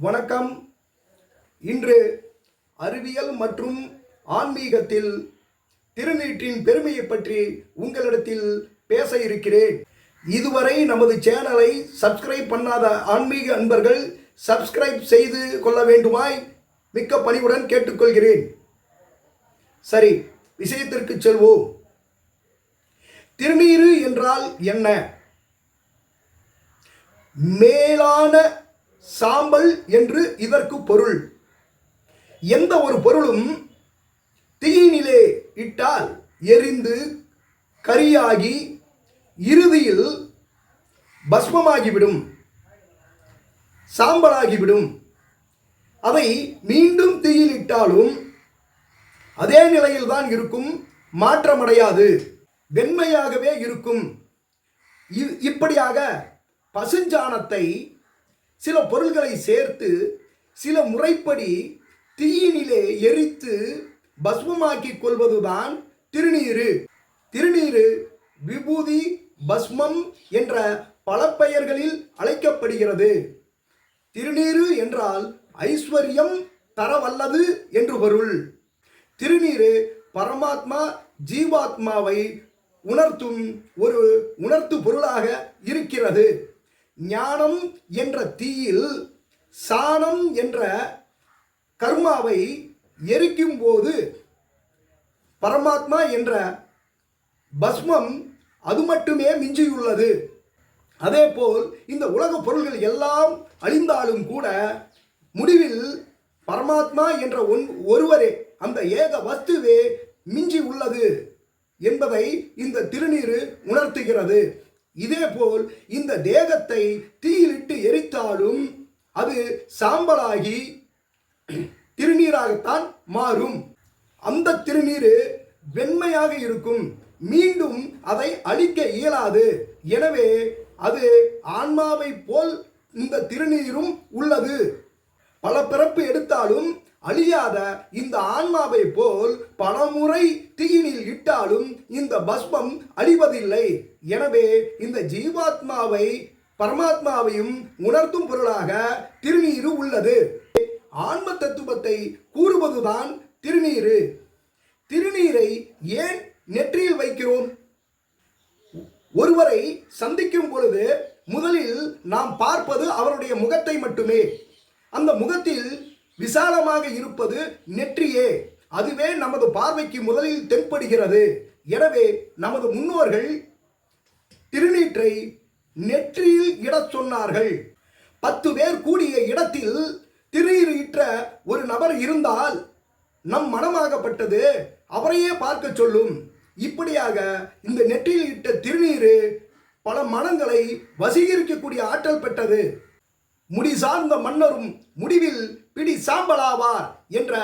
வணக்கம். இன்று அறிவியல் மற்றும் ஆன்மீகத்தில் திருநீற்றின் பெருமையை பற்றி உங்களிடத்தில் பேச இருக்கிறேன். இதுவரை நமது சேனலை சப்ஸ்கிரைப் பண்ணாத ஆன்மீக அன்பர்கள் சப்ஸ்கிரைப் செய்து கொள்ள வேண்டுமாய் மிக்க பணிவுடன் கேட்டுக்கொள்கிறேன். சரி விஷயத்திற்கு செல்வோம். திருநீறு என்றால் என்ன? மேலான சாம்பல் என்று இதற்கு பொருள். எந்த ஒரு பொருளும் தீயினிலே இட்டால் எரிந்து கரியாகி இறுதியில் பஸ்மமாகிவிடும் சாம்பலாகிவிடும். அதை மீண்டும் தீயில் இட்டாலும் அதே நிலையில்தான் இருக்கும் மாற்றமடையாது வெண்மையாகவே இருக்கும். இ- இப்படியாக பசுஞ்சாணத்தை சில பொருள்களை சேர்த்து சில முறைப்படி தீயினிலே எரித்து பஸ்மமாக்கிக் கொள்வதுதான் திருநீரு. திருநீரு விபூதி பஸ்மம் என்ற பல பெயர்களில் அழைக்கப்படுகிறது. திருநீரு என்றால் ஐஸ்வர்யம் தரவல்லது என்று பொருள். திருநீரு பரமாத்மா ஜீவாத்மாவை உணர்த்தும் ஒரு உணர்த்து பொருளாக இருக்கிறது. ஞானம் என்ற தீயில் சாணம் என்ற கர்மாவை எரிக்கும் போது பரமாத்மா என்ற பஸ்மம் அது மட்டுமே மிஞ்சியுள்ளது. அதேபோல் இந்த உலக பொருள்கள் எல்லாம் அழிந்தாலும் கூட முடிவில் பரமாத்மா என்ற ஒன் ஒருவரே அந்த ஏக வஸ்துவே மிஞ்சி உள்ளது என்பதை இந்த திருநீறு உணர்த்துகிறது. இதேபோல் இந்த தேகத்தை தீயிலிட்டு எரித்தாலும் அது சாம்பலாகி திருநீராகத்தான் மாறும். அந்த திருநீர் வெண்மையாக இருக்கும். மீண்டும் அதை அழிக்க இயலாது. எனவே அது ஆன்மாவை போல் இந்த திருநீரும் உள்ளது. பல பிறப்பு எடுத்தாலும் அழியாத இந்த ஆன்மாவை போல் பலமுறை தீயினில் இட்டாலும் இந்த பஸ்மம் அழிவதில்லை. எனவே இந்த ஜீவாத்மாவை பரமாத்மாவையும் உணர்த்தும் பொருளாக திருநீரு உள்ளது. ஆன்ம தத்துவத்தை கூறுவதுதான் திருநீரு. திருநீரை ஏன் நெற்றியில் வைக்கிறோம்? ஒருவரை சந்திக்கும் பொழுது முதலில் நாம் பார்ப்பது அவருடைய முகத்தை மட்டுமே. அந்த முகத்தில் விசாலமாக இருப்பது நெற்றியே. அதுவே நமது பார்வைக்கு முதலில் தென்படுகிறது. எனவே நமது முன்னோர்கள் திருநீற்றை நெற்றியில் இடச் சொன்னார்கள். பத்து பேர் கூடிய இடத்தில் திருநீர் ஒரு நபர் இருந்தால் நம் மனமாகப்பட்டது அவரையே பார்க்க சொல்லும். இப்படியாக இந்த நெற்றியில் இட்ட திருநீர் பல மனங்களை வசீகரிக்கக்கூடிய ஆற்றல் பெற்றது. முடி சார்ந்த மன்னரும் முடிவில் பிடி சாம்பலாவார் என்ற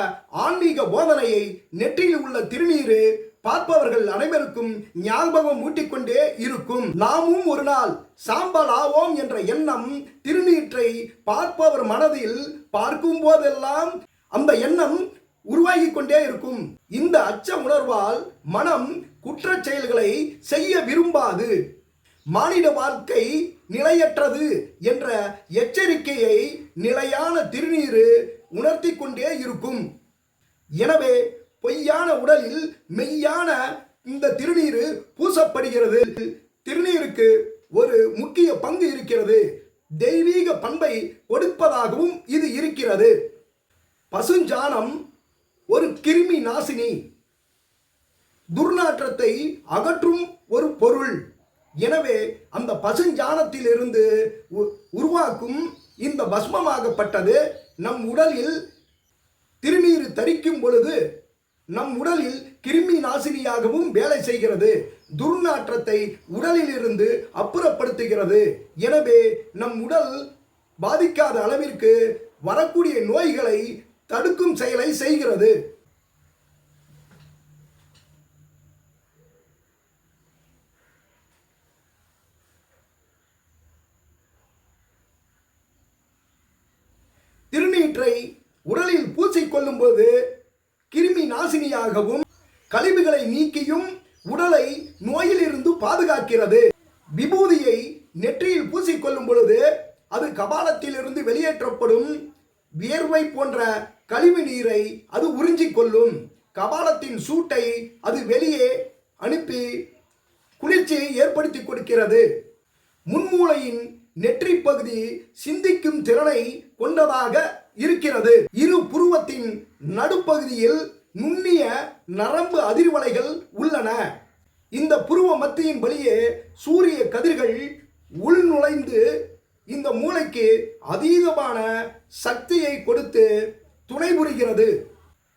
ஆன்மீக போதனையை நெற்றியில் உள்ள திருநீரு பார்ப்பவர்கள் அனைவருக்கும் ஞாபகம் ஊட்டிக்கொண்டே இருக்கும். நாமும் ஒரு நாள் சாம்பல் ஆவோம் என்ற எண்ணம் திருநீற்றை பார்ப்பவர் மனதில் பார்க்கும் போதெல்லாம் அந்த எண்ணம் உருவாகி கொண்டே இருக்கும். இந்த அச்ச உணர்வால் மனம் குற்ற செயல்களை செய்ய விரும்பாது. மானிட வாழ்க்கை நிலையற்றது என்ற எச்சரிக்கையை நிலையான திருநீரு உணர்த்தி கொண்டே இருக்கும். எனவே பொய்யான உடலில் மெய்யான இந்த திருநீரு பூசப்படுகிறது. திருநீருக்கு ஒரு முக்கிய பங்கு இருக்கிறது. தெய்வீக பண்பை கொடுப்பதாகவும் இது இருக்கிறது. பசுஞ்சாணம் ஒரு கிருமி நாசினி. துர்நாற்றத்தை அகற்றும் ஒரு பொருள். எனவே அந்த பசுஞ்சாணத்திலிருந்து உ- உருவாக்கும் இந்த பஸ்மமாகப்பட்டது நம் உடலில் திருநீர் தரிக்கும் பொழுது நம் உடலில் கிருமி நாசினியாகவும் வேலை செய்கிறது. துர்நாற்றத்தை உடலில் இருந்து அப்புறப்படுத்துகிறது. எனவே நம் உடல் பாதிக்காத அளவிற்கு வரக்கூடிய நோய்களை தடுக்கும் செயலை செய்கிறது திருநீற்றை உடலில் பூசிக்கொள்ளும் போது கிருமி நாசினியாகவும் கழிவுகளை நீக்கியும் உடலை நோயிலிருந்து பாதுகாக்கிறது. விபூதியை நெற்றியில் பூசிக்கொள்ளும் பொழுது அது கபாலத்திலிருந்து வெளியேற்றப்படும். வியர்வை போன்ற கழிவு நீரை அது உறிஞ்சிக் கொள்ளும் கபாலத்தின் சூட்டை அது வெளியே அனுப்பி குளிர்ச்சியை ஏற்படுத்தி கொடுக்கிறது. முன்மூளையின் நெற்றி பகுதி சிந்திக்கும் திறனை கொண்டதாக இருக்கிறது. இரு புருவத்தின் நடுப்பகுதியில் நுண்ணிய நரம்பு அதிர்வலைகள் உள்ளன. இந்த புருவ மத்தியின் வழியே சூரிய கதிர்கள் உள்நுழைந்து இந்த மூளைக்கு அதீதமான சக்தியை கொடுத்து துணை புரிகிறது.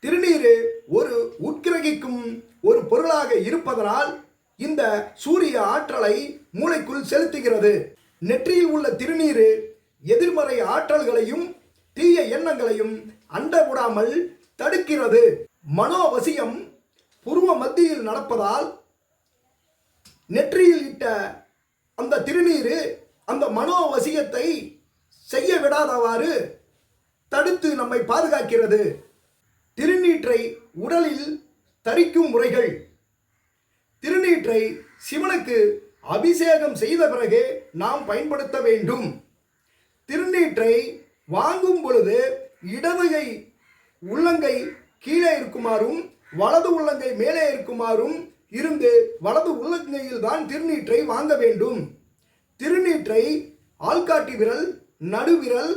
திருநீர் ஒரு உட்கிரகிக்கும் ஒரு பொருளாக இருப்பதனால் இந்த சூரிய ஆற்றலை மூளைக்குள் செலுத்துகிறது. நெற்றியில் உள்ள திருநீர் எதிர்மறை ஆற்றல்களையும் தீய எண்ணங்களையும் அண்ட விடாமல் தடுக்கிறது. மனோவசியம் புருவ மத்தியில் நடப்பதால் நெற்றியில் இட்ட அந்த திருநீர் அந்த மனோவசியத்தை செய்ய விடாதவாறு தடுத்து நம்மை பாதுகாக்கிறது. திருநீற்றை உடலில் தரிக்கும் முறைகள். திருநீற்றை சிவனுக்கு அபிஷேகம் செய்த பிறகு நாம் பயன்படுத்த வேண்டும். திருநீற்றை வாங்கும் பொழுது இடதுகை உள்ளங்கை கீழே இருக்குமாறும் வலது உள்ளங்கை மேலே இருக்குமாறும் இருந்து வலது உள்ளங்கையில் தான் திருநீற்றை வாங்க வேண்டும். திருநீற்றை ஆள்காட்டி விரல் நடுவிரல்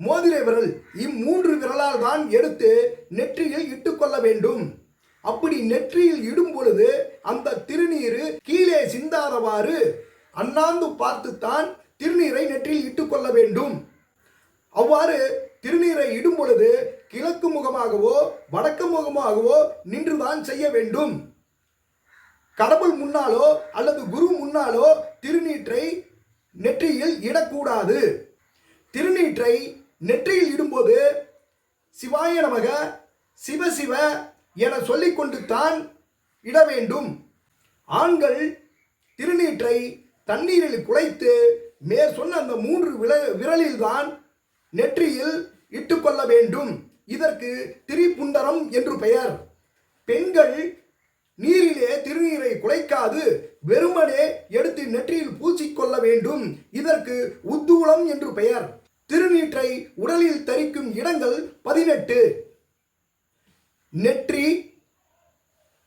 மோதிரை விரல் இம்மூன்று விரலால் தான் எடுத்து நெற்றியில் இட்டுக்கொள்ள வேண்டும். அப்படி நெற்றியில் இடும் பொழுது அந்த திருநீர் கீழே சிந்தாதவாறு அண்ணாந்து பார்த்துத்தான் திருநீரை நெற்றியில் இட்டுக்கொள்ள வேண்டும். அவ்வாறு திருநீரை இடும் பொழுது கிழக்கு முகமாகவோ வடக்கு முகமாகவோ நின்றுதான் செய்ய வேண்டும். கடவுள் முன்னாலோ அல்லது குரு முன்னாலோ திருநீற்றை நெற்றியில் இடக்கூடாது. திருநீற்றை நெற்றியில் இடும்போது சிவாய நமக சிவ சிவ என சொல்லிக்கொண்டு தான் இட வேண்டும். ஆண்கள் திருநீற்றை தண்ணீரில் குழைத்து மேற் சொன்ன அந்த மூன்று விர விரலில்தான் நெற்றியில் இட்டுக்கொள்ள வேண்டும். இதற்கு திரிபுண்டரம் என்று பெயர். பெண்கள் நீரிலே திருநீரை குலைக்காது வெறுமனே எடுத்து நெற்றியில் பூசிக்கொள்ள வேண்டும். இதற்கு உத்தூளம் என்று பெயர். திருநீற்றை உடலில் தரிக்கும் இடங்கள் பதினெட்டு. நெற்றி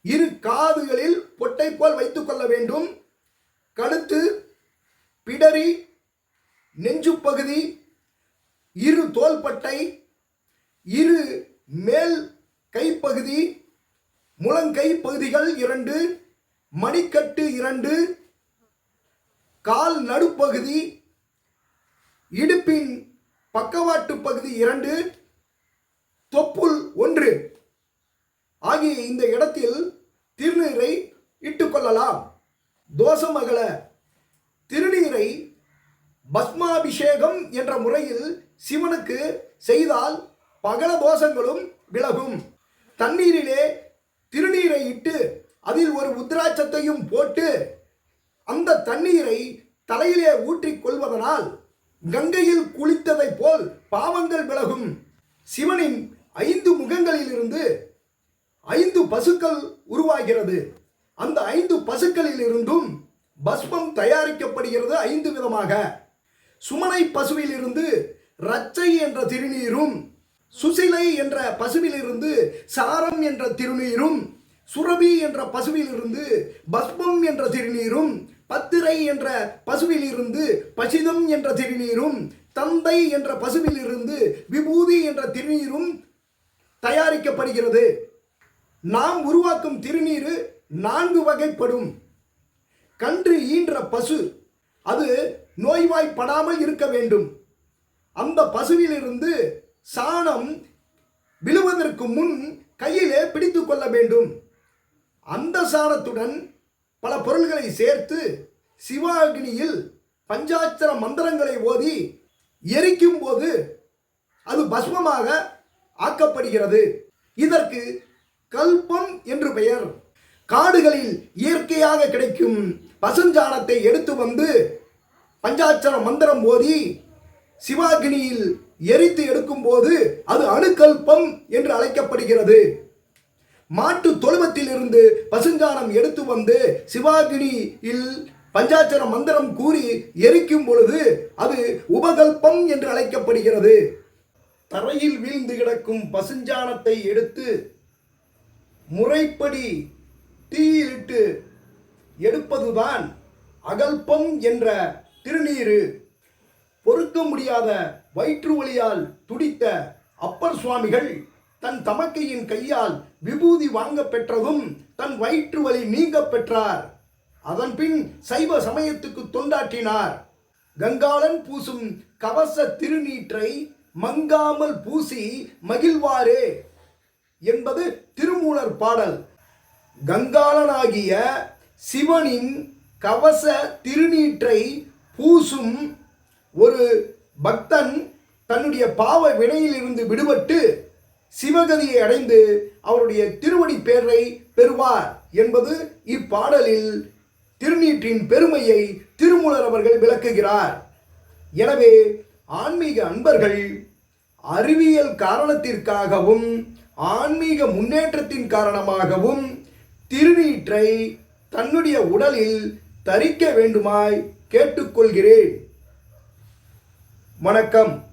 இரு காதுகளில் பொட்டை போல் வைத்துக் கொள்ள வேண்டும். கழுத்து பிடரி நெஞ்சு பகுதி இரு தோள்பட்டை இரு மேல் கைப்பகுதி முழங்கை பகுதிகள் இரண்டு மணிக்கட்டு இரண்டு கால் நடுப்பகுதி இடுப்பின் பக்கவாட்டு பகுதி இரண்டு தொப்புள் ஒன்று. ஆகிய இந்த இடத்தில் திருநீரை இட்டுக்கொள்ளலாம். தோஷமகல திருநீரை பஸ்மாபிஷேகம் என்ற முறையில் சிவனுக்கு செய்தால் பகல தோஷங்களும் விலகும். தண்ணீரிலே திருநீரை இட்டு அதில் ஒரு உத்ராட்சத்தையும் போட்டு அந்த தண்ணீரை தலையிலே ஊற்றிக் கொள்வதனால் கங்கையில் குளித்ததைப் போல் பாவங்கள் விலகும். சிவனின் ஐந்து முகங்களிலிருந்து ஐந்து பசுக்கள் உருவாகிறது. அந்த ஐந்து பசுக்களில் இருந்தும் பஸ்மம் தயாரிக்கப்படுகிறது ஐந்து விதமாக. சுமனை பசுவிலிருந்து ரச்சை என்ற திருநீரும் சுசிலை என்ற பசுவிலிருந்து சாரம் என்ற திருநீரும் சுரபி என்ற பசுவிலிருந்து பஸ்மம் என்ற திருநீரும் பத்திரை என்ற பசுவிலிருந்து பசிதம் என்ற திருநீரும் தந்தை என்ற பசுவிலிருந்து விபூதி என்ற திருநீரும் தயாரிக்கப்படுகிறது. நாம் உருவாக்கும் திருநீர் நான்கு வகைப்படும். கன்று ஈன்ற பசு அது நோய்வாய்ப்படாமல் இருக்க வேண்டும். அந்த பசுவிலிருந்து சாணம் விழுவதற்கு முன் கையிலே பிடித்து கொள்ள வேண்டும். அந்த சாணத்துடன் பல பொருள்களை சேர்த்து சிவாகினியில் பஞ்சாட்சர மந்திரங்களை ஓதி எரிக்கும் போது அது பஸ்மமாக ஆக்கப்படுகிறது. இதற்கு கல்பம் என்று பெயர். காடுகளில் இயற்கையாக கிடைக்கும் பசுஞ்சாணத்தை எடுத்து வந்து பஞ்சாட்சர மந்திரம் ஓதி சிவாகினியில் எரித்து எடுக்கும் போது அது அணுக்கல்பம் என்று அழைக்கப்படுகிறது. மாட்டு தொழுவத்தில் இருந்து பசுஞ்சாணம் எடுத்து வந்து சிவாகினியில் பஞ்சாட்சர மந்திரம் கூறி எரிக்கும் பொழுது அது உபகல்பம் என்று அழைக்கப்படுகிறது. தரையில் வீழ்ந்து கிடக்கும் பசுஞ்சாணத்தை எடுத்து முறைப்படி தீயிலிட்டு எடுப்பதுதான் அகல்பம் என்ற திருநீரு. பொறுக்க முடியாத வயிற்று வலியால் துடித்த அப்பர் சுவாமிகள் தன் தமக்கையின் கையால் விபூதி வாங்க பெற்றதும் தன் வயிற்று வலி நீங்க பெற்றார். அதன்பின் சைவ சமயத்துக்கு தொண்டாற்றினார். கங்காளன் பூசும் கவச திருநீற்றை மங்காமல் பூசி மகிழ்வாரே என்பது திருமூலர் பாடல். கங்காளனாகிய சிவனின் கவச திருநீற்றை பூசும் ஒரு பக்தன் தன்னுடைய பாவ வினையிலிருந்து விடுபட்டு சிவகதியை அடைந்து அவருடைய திருவடி பேரை பெறுவார் என்பது இப்பாடலில் திருநீற்றின் பெருமையை திருமூலர் அவர்கள் விளக்குகிறார். எனவே ஆன்மீக அன்பர்கள் அறிவியல் காரணத்திற்காகவும் ஆன்மீக முன்னேற்றத்தின் காரணமாகவும் திருநீற்றை தன்னுடைய உடலில் தரிக்க வேண்டுமாய் கேட்டுக்கொள்கிறேன். வணக்கம்.